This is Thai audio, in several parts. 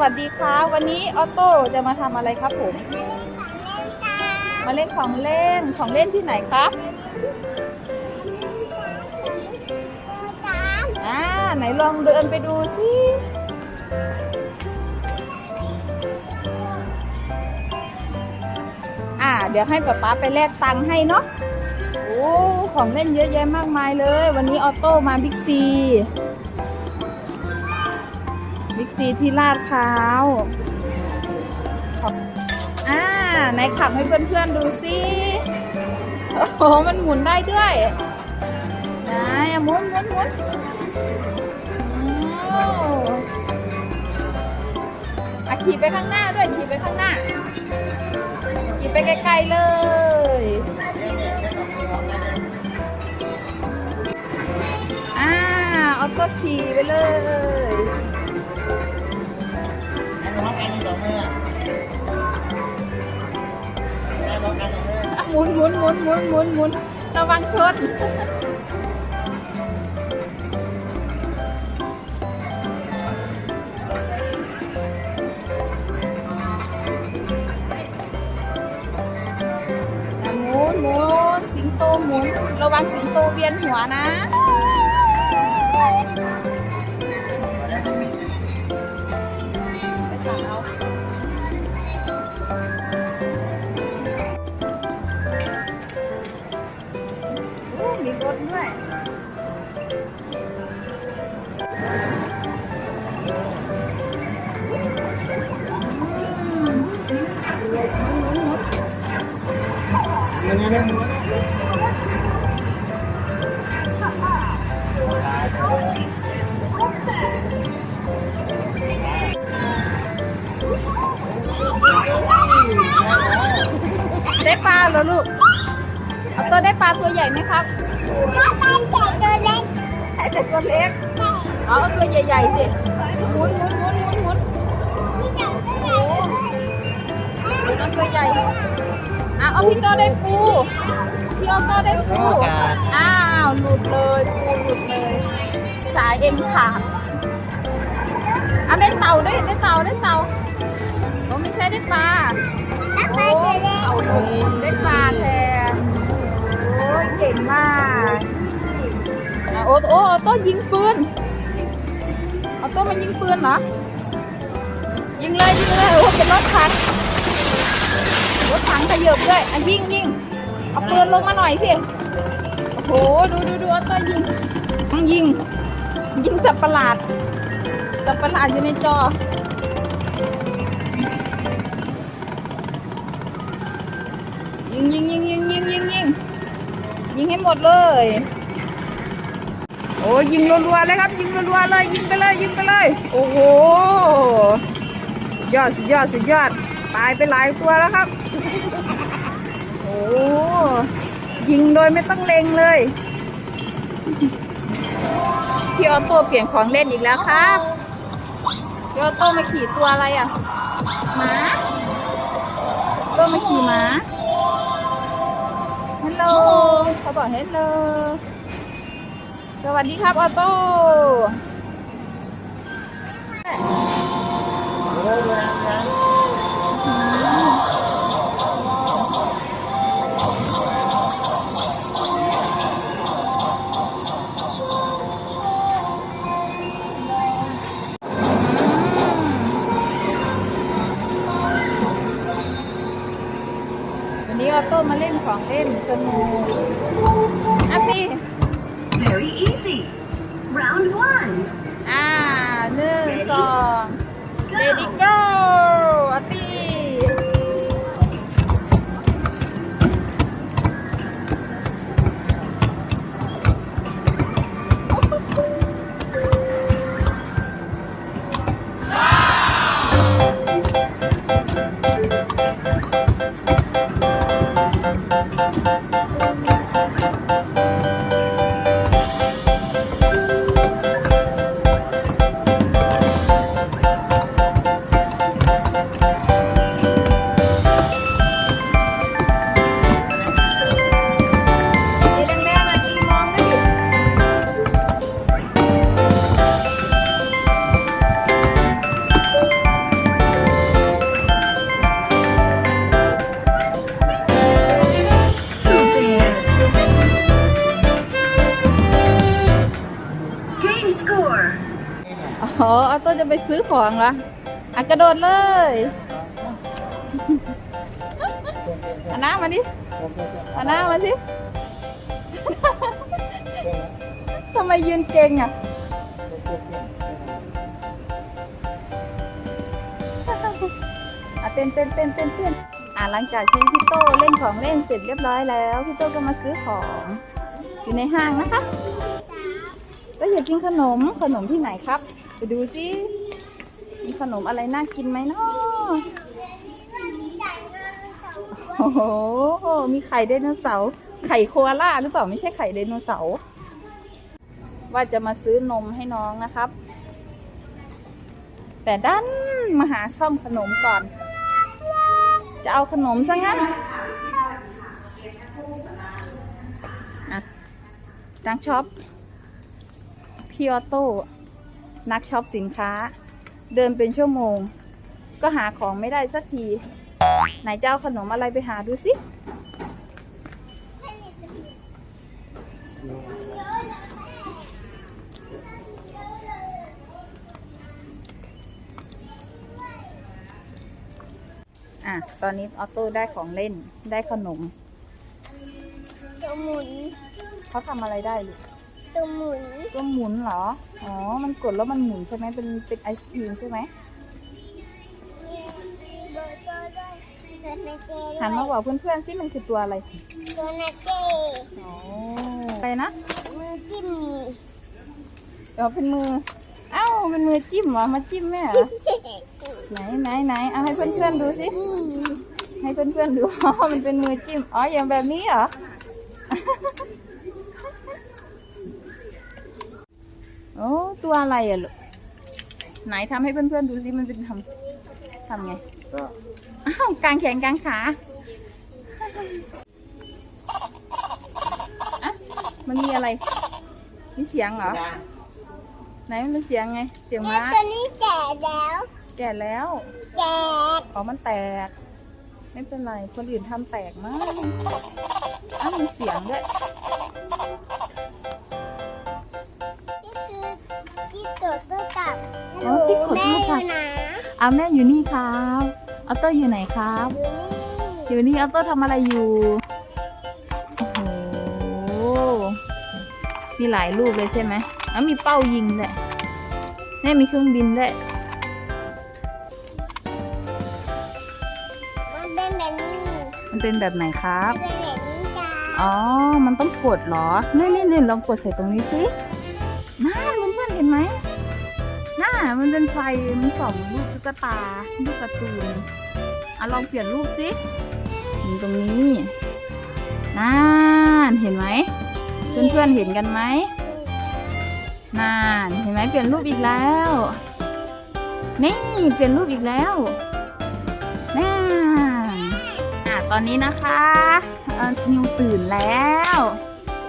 วัสดีครับ วันนี้ออโต้จะมาทำอะไรครับผม มาเล่นของเล่นของเล่นที่ไหนครับอ่าไหนลองเดินไปดูสิอ่า เดี๋ยวให้ป๊าป๊าไปแลกตังค์ให้เนาะโอ้ของเล่นเยอะแยะมากมายเลย วันนี้ออโต้มาบิ๊กซี บิ๊กซีที่ลาดพร้าวอ่าไหนขับให้เพื่อนๆดูสิโอ้โหมันหมุนได้ด้วยไหนะหมุนหมุนหมุนโอ้อะขี่ไปข้างหน้าด้วยขี่ไปข้างหน้าขี่ไปไกลๆเลยอ่าเอาก็ขี่ไปเลย หมุนหมุนหมุนหมุนหมุนหมุนระวังชนอะหมุนหมุนสิงโตหมุน ระวังสิงโตเวียนหัวนะไปตัดเอา ได้ปลาเหรอลูก เอาตัวได้ปลาตัวใหญ่ไหมครับแต่ตัวเล็ก เอาตัวใหญ่ๆสิหมุนหมุนหมุนหมุนหมุนโอ้หมุนเอาตัวใหญ่อะเอาพี่โตได้ปู พี่ออโต้ได้ปูอ้าวหลุดเลยปูหลุดเลย สายเอ็นขาดเอาได้เต่าด้วยได้เต่าได้เต่าโอ้ไม่ใช่ได้ปลาโอ้เอาได้ปลาแทนโอ้ยเก่งมากอะโอ้โอ้โอ้โต้ยิงปืนเอาโต้มายิงปืนเหรอยิงเลยยิงเลยโอ้เป็นรถถังรถถังขยับด้วยอะยิงยิง เอาปืนลงมาหน่อยสิ โอ้โห ดูดูดูเอาโต้ยิงยิง ยิงสับประหลาด สับประหลาดอยู่ในจอ ยิงยิงยิงยิงยิงยิงยิงยิงให้หมดเลย โอ้ยิงรัวๆเลยครับ ยิงรัวๆเลย ยิงไปเลย ยิงไปเลย โอ้โห สุดยอด สุดยอด สุดยอด ตายไปหลายตัวแล้วครับ ยิงโดยไม่ต้องเล็งเลย พี่ออโต้เปลี่ยนของเล่นอีกแล้วครับพี่ออโต้มาขี่ตัวอะไรอะหมาโต้มาขี่หมาฮัลโหลเขาบอกฮัลโหลสวัสดีครับออโต้โอ้ยแร Round one. อ่าหนึ่งสองเล อ๋อออโต้จะไปซื้อของเหรออะกระโดดเลยอาหน้ามาดิอาหน้ามาสิทำไมยืนเก่งอะอะเต้นเต้นเต้นเต้นเต้นอะหลังจากที่พี่โตเล่นของเล่นเสร็จเรียบร้อยแล้ว พี่โตก็มาซื้อของอยู่ในห้างนะคะ ก็อยากกินขนมขนมที่ไหนครับ ไปดูซิมีขนมอะไรน่ากินไหมเนาะโอ้โหมีไข่ไดโนเสาร์ไข่โคอาล่าหรือเปล่าไม่ใช่ไข่ไดโนเสาร์ว่าจะมาซื้อนมให้น้องนะครับ แต่ดันมาหาช่องขนมก่อน จะเอาขนมซะงั้นอะนักช็อป พี่ออโต้นักช็อปสินค้า เดินเป็นชั่วโมง ก็หาของไม่ได้สักที ไหนจะเอาขนมอะไรไปหาดูสิอะ ตอนนี้ออโต้ได้ของเล่นได้ขนมตัวหมุนเขาทำอะไรได้ลูก ตัวหมุนตัวหมุนเหรอ อ๋อ มันกดแล้วมันหมุนใช่ไหมเป็นเป็นไอศครีมใช่ไหมมีเบอร์ตัวด้วยตัวนาเจด้วยหันมาบอกเพื่อนๆสิมันคือตัวอะไร ตัวนาเจอ๋ออะไรนะ มือจิ้มเดี๋ยวเป็นมือ เอ้าเป็นมือจิ้มเหรอ มาจิ้มแม่เหรอ ไหนไหนไหนเอาให้เพื่อนๆดูสิ ให้เพื่อนๆดู อ๋อ มันเป็นมือจิ้ม อ๋อ อย่างแบบนี้เหรอ อ้ตัวอะไรอะลูกไหนทำให้เพื่อนๆดูสิมันเป็นทำทำไงก็อ้าวกลางแขนกลางขาอะมันมีอะไร มีเสียงเหรอ ไหนมันเป็นเสียงไง เสียงแม่ม้าตัวนี้แก่แล้ว แก่แล้วแก่อ๋อมันแตก ไม่เป็นไรคนอื่นทำแตกมากอ้าวมีเสียงด้วย อ๋อที่กดแม่โทรอศัพยู่ท์นะอะแม่อยู่นี่ครับออโต้อยู่ไหนครับ อยู่นี่อยู่นี่ออโต้ทำอะไรอยู่ โอ้โห มีหลายลูกเลยใช่ไหมแล้วมีเป้ายิงด้วยนี่มีเครื่องบินด้วยมันเป็นแบบนี้มันเป็นแบบไหนครับเป็นแบบนี้จ้าอ๋อ มันต้องกดเหรอนี่นี่นี่ลองกดใส่ตรงนี้สิน่าเพื่อนๆเห็นไหมน่า มันเป็นไฟ มันส่องลูกตุ๊กตาลูกการ์ตูนอะลองเปลี่ยนรูปสินี่ตรงนี้น่าเห็นไหมเพื่อนๆเห็นกันไหมน่าเห็นไหมเปลี่ยนรูปอีกแล้ว นี่เปลี่ยนรูปอีกแล้วน่าอะตอนนี้นะคะนิวตื่นแล้ว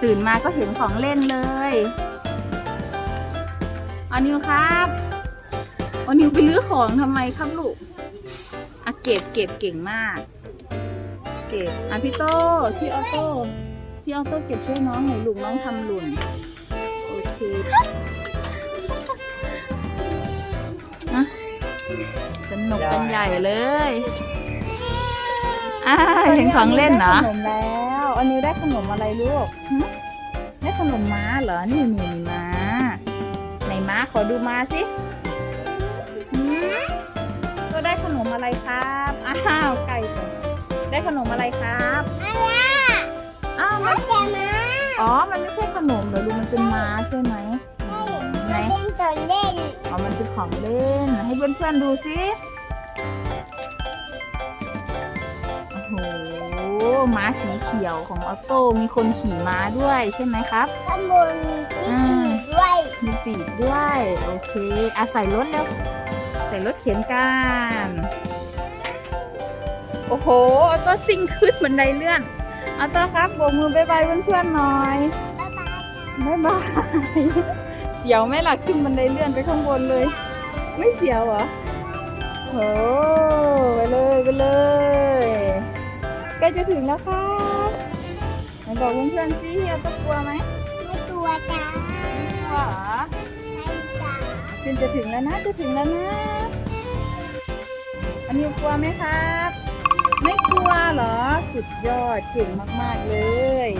ตื่นมาก็เห็นของเล่นเลยเอานิวครับ เอานิวไปลื้อของทำไมครับลูกอะเก็บเก็บเก่งมาก เก็บอะพี่โต้พี่ออโต้พี่ออโต้เก็บช่วยน้องหน่อยลูกน้องทำหล่นโอเคอะสนุกกันใหญ่เลยอ่าเห็นของเล่นเหรอขนมแล้วอันนี้ได้ขนมอะไรลูกหึได้ขนมม้าเหรอนี่นี่นี่ม้าไหนม้าขอดูม้าสิหืมก็ได้ ขนมอะไรครับ อ้าวไก่ก่อนได้ขนมอะไรครับอะไรอ้าวมันแต่มาอ๋อ มันไม่ใช่ขนมเหรอลูกมันเป็นม้าใช่ไหมไหนมันเป็นตัวเล่นอ๋อ มันเป็นของเล่น ให้เพื่อนๆดูสิโอ้โหม้าสีเขียวของออโต้มีคนขี่ม้าด้วยใช่ไหมครับ ข้างบนมีปีกด้วยมีปีกด้วย โอเคอาใส่รถแล้วใส่รถเข็นกัน โอ้โหออโต้ซิ่งขึ้นบันไดเลื่อนออโต้ครับโบกมือบายบายเพื่อนๆหน่อยบ๊ายบายค่ะบายบายเสียวไหมล่ะขึ้นบันไดเลื่อนไปข้างบนเลย ไม่เสียวเหรอโอ้ไปเลยไปเลยใกล้จะถึงแล้วครับไหนบอกเพื่อนๆสิออโต้กลัวไหมไม่ตัวจ้ากลัวเหรอไม่จ้าโอเค ขึ้นจะถึงแล้วนะจะถึงแล้วนะอันนี้กลัวไหมครับ ไม่กลัวเหรอ สุดยอดเก่งมาก ๆ เลย